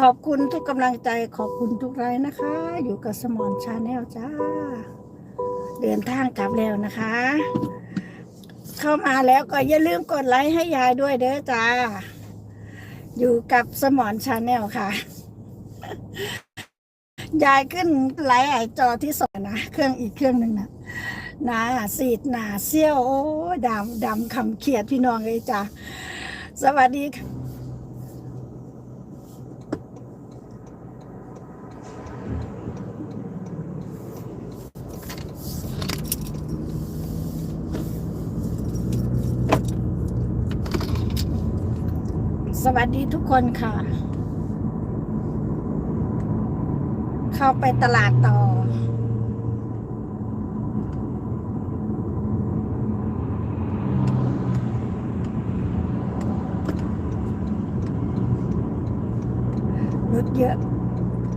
ขอบคุณทุกกำลังใจขอบคุณทุกไลน์นะคะ อยู่กับสมอนชาแนลจ้า เดินทางกลับแล้วนะคะ เข้ามาแล้วก็อย่าลืมกดไลค์ให้ยายด้วยเด้อจ้า อยู่กับสมอนชาแนลค่ะ ยายขึ้นไลฟ์ไอจอที่สองนะ เครื่องอีกเครื่องหนึ่งนะหนาสีดหนาเซี่ยว โอ้ดำดำคำเขียดพี่น้องเลยจ้าสวัสดีค่ะ สวัสดีทุกคนค่ะ เข้าไปตลาดต่อ รถเยอะ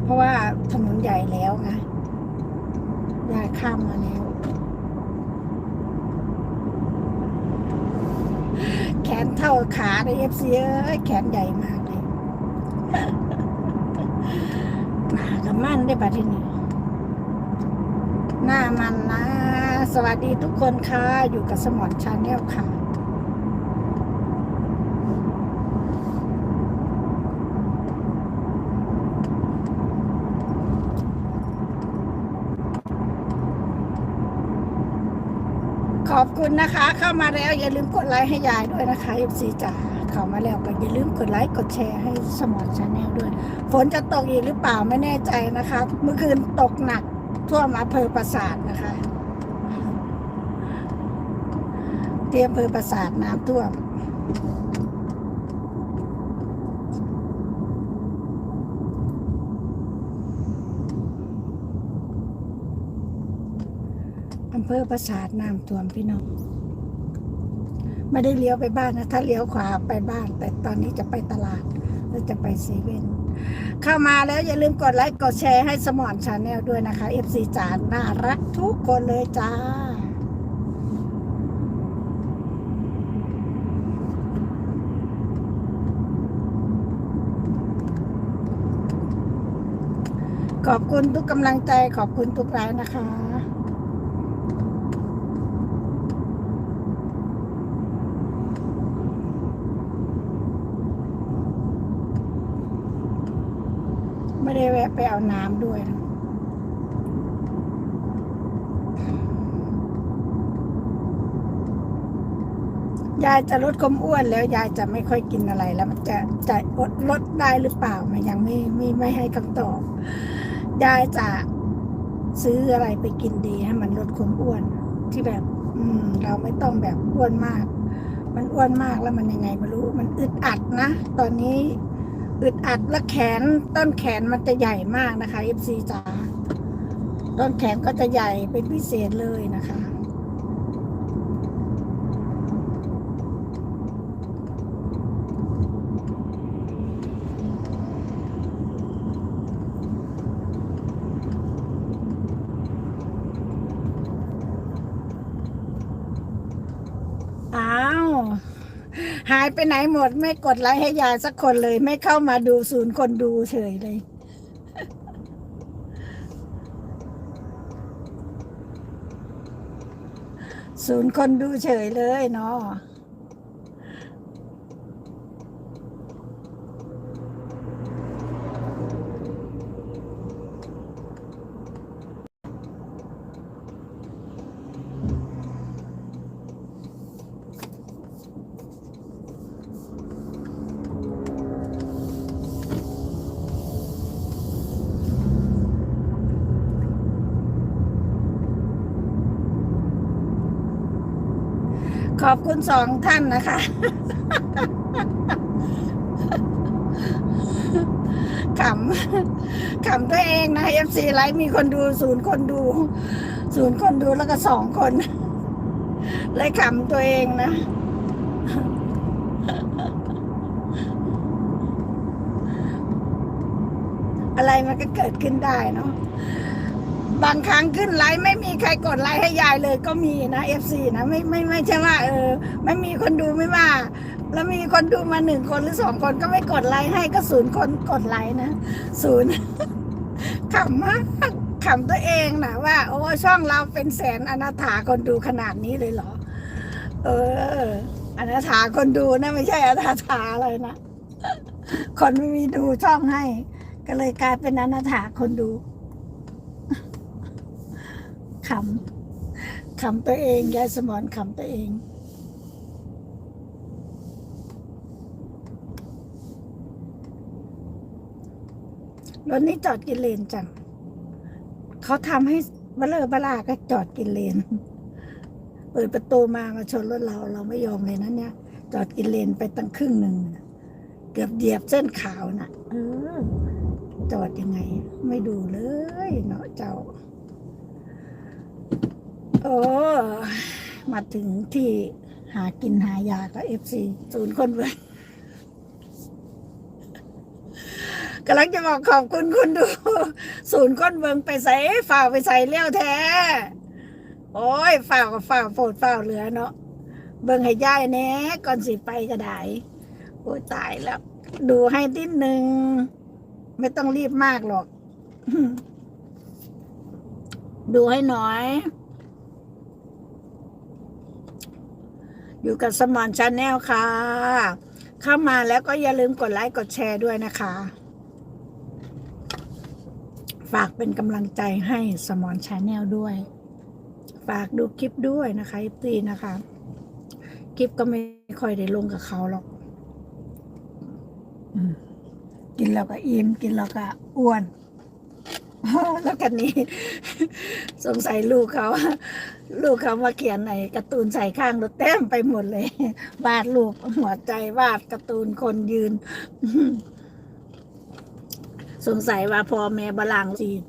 เพราะว่าถนนใหญ่แล้วไงยายข้ามมาแล้ว แข นเท่าขาในเอฟซีเอ้ยแขนใหญ่มากเลยหนากับมันได้ปะทีนี้หน้ามันนะ สวัสดีทุกคนค่ะ อยู่กับสมอนชาแนลค่ะ ขอบคุณนะคะ เข้ามาแล้วอย่าลืมกดไลค์ให้ยายด้วยนะคะ FC จ๋าเข้ามาแล้วก็อย่าลืมกดไลค์กดแชร์ให้สมอนชาแนลด้วย ฝนจะตกอีกหรือเปล่าไม่แน่ใจนะคะ เมื่อคืนตกหนักทั่วมาเพอประสาทนะคะ เตรียมเพอประสาทน้ำท่วม อำเภอปราสาทน้ำท่วมพี่น้องไม่ได้เลี้ยวไปบ้านนะ ถ้าเลี้ยวขวาไปบ้าน แต่ตอนนี้จะไปตลาดแล้วจะไปเซเว่นเข้ามาแล้วอย่าลืมกดไลค์กดแชร์ให้สมอนชาแนลด้วยนะคะ FC จานน่ารักทุกคนเลยจ้าขอบคุณทุกกำลังใจขอบคุณทุกไลน์นะคะ ไปเอาน้ำด้วยยายจะลดความอ้วนแล้วยายจะไม่ค่อยกินอะไรแล้วมันจะจะอดลดได้หรือเปล่ามันยังไม่ไม่ไม่ให้คำตอบยายจะซื้ออะไรไปกินดีให้มันลดความอ้วนที่แบบ อืม เราไม่ต้องแบบอ้วนมาก มันอ้วนมากแล้วมันยังไงไม่รู้ มันอึดอัดนะตอนนี้ อึดอัดและแขนต้นแขนมันจะใหญ่มากนะคะ FC จ๋าต้นแขนก็จะใหญ่เป็นพิเศษเลยนะคะ อ้าว หายไปไหนหมด ไม่กดไลค์ให้ยายสักคนเลย ไม่เข้ามาดูศูนย์คนดูเฉยเลย ศูนย์คนดูเฉยเลยเนาะ ขอบคุณสองท่านนะคะ ขำ ขำตัวเองนะ FC ไลฟ์มีคนดูศูนย์คนดู ศูนย์คนดูแล้วก็สองคนเลยขำตัวเองนะอะไรมันก็เกิดขึ้นได้เนาะ บางครั้งขึ้นไลฟ์ไม่มีใครกดไลค์ให้ยายเลยก็มีนะ FC นะไม่ไม่ไม่ใช่ว่าเออ ไม่มีคนดูไม่ว่า แล้วมีคนดูมาหนึ่งคนหรือสองคนก็ไม่กดไลค์ให้ก็ศูนย์คนกดไลค์นะศูนย์ขำมากขำตัวเองนะว่า โอ้ช่องเราเป็นแสนอนาถาคนดูขนาดนี้เลยเหรอ เอออนาถาคนดูนะไม่ใช่อนาถาเลยนะคนไม่มีดูช่องให้ ก็เลยกลายเป็นอนาถาคนดู ขำขำตัวเองยายสมอนขำตัวเอง รถนี้จอดกินเลนจัง เขาทำให้เบลอเบลาก็จอดกินเลน เปิดประตูมามาชนรถเราเราไม่ยอมเลยนะเนี่ย จอดกินเลนไปตั้งครึ่งหนึ่งน่ะเกือบเหยียบเส้นขาวน่ะ เออจอดยังไง ไม่ดูเลยเนาะเจ้า โอ้มาถึงที่หากินหายาก็เอฟซีศูนย์คนเว้ยกำลังจะบอกขอบคุณคุณดู ศูนย์ก้นเบิงไปใส่ฝ่าไปใส่เลี้ยวแท้ โอ้ยฝ่ากกับฝ่าโปดฝ่าเหลือเนาะเบิงให้ย่ายแน่ก่อนสิไปก็ได้โอ้ตายแล้ว ดูให้นิดนึง ไม่ต้องรีบมากหรอก ดูให้หน่อย อยู่กับสมอนชาแนลค่ะ เข้ามาแล้วก็อย่าลืมกดไลค์กดแชร์ด้วยนะคะ ฝากเป็นกำลังใจให้สมอนชาแนลด้วย ฝากดูคลิปด้วยนะคะตีนะคะ คลิปก็ไม่ค่อยได้ลงกับเขาหรอกอกินแล้วก็อิ่มกินแล้วก็อ้วน แล้วกันนี้ สงสัยลูกเขาลูกเขามาเขียนในการ์ตูนใส่ข้างรถเต็มไปหมดเลย วาดรูปหัวใจวาดการ์ตูนคนยืน สงสัยว่าพ่อแม่บาลังจีน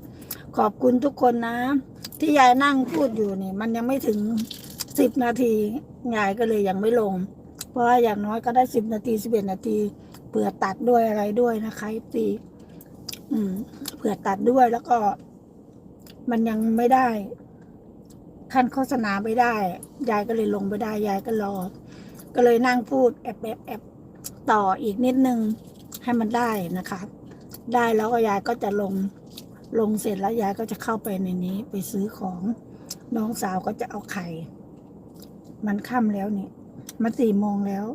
ขอบคุณทุกคนนะ ที่ยายนั่งพูดอยู่นี่มันยังไม่ถึงสิบนาทียายก็เลยยังไม่ลง เพราะอย่างน้อยก็ได้สิบนาทีสิบเอ็ดนาทีเผื่อตัดด้วยอะไรด้วยนะคะตีอืม เผื่อตัดด้วยแล้วก็ มันยังไม่ได้ขั้นโฆษณาไม่ได้ ยายก็เลยลงไม่ได้ ยายก็รอ ก็เลยนั่งพูดแอบแอบแอบต่ออีกนิดนึงให้มันได้นะคะ ได้แล้วก็ยายก็จะลงลงเสร็จแล้วยายก็จะเข้าไปในนี้ ไปซื้อของน้องสาวก็จะเอาไข่ มันค่ำแล้วเนี่ยมันสี่โมงแล้ว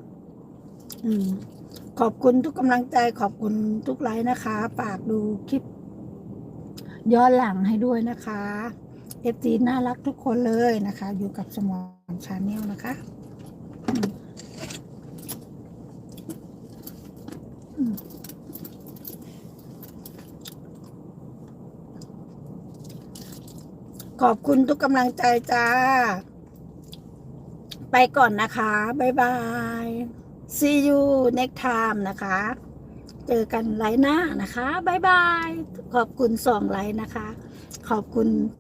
อืม ขอบคุณทุกกำลังใจขอบคุณทุกไลค์นะคะฝากดูคลิป ย้อนหลังให้ด้วยนะคะเอฟซีน่ารักทุกคนเลยนะคะ อยู่กับสมอนชาแนลนะคะขอบคุณทุกกำลังใจจ้า ไปก่อนนะคะ บ๊ายบาย see you next time นะคะ เจอกันไลน์หน้านะคะ บ๊ายบาย ขอบคุณสองไลน์นะคะ ขอบคุณ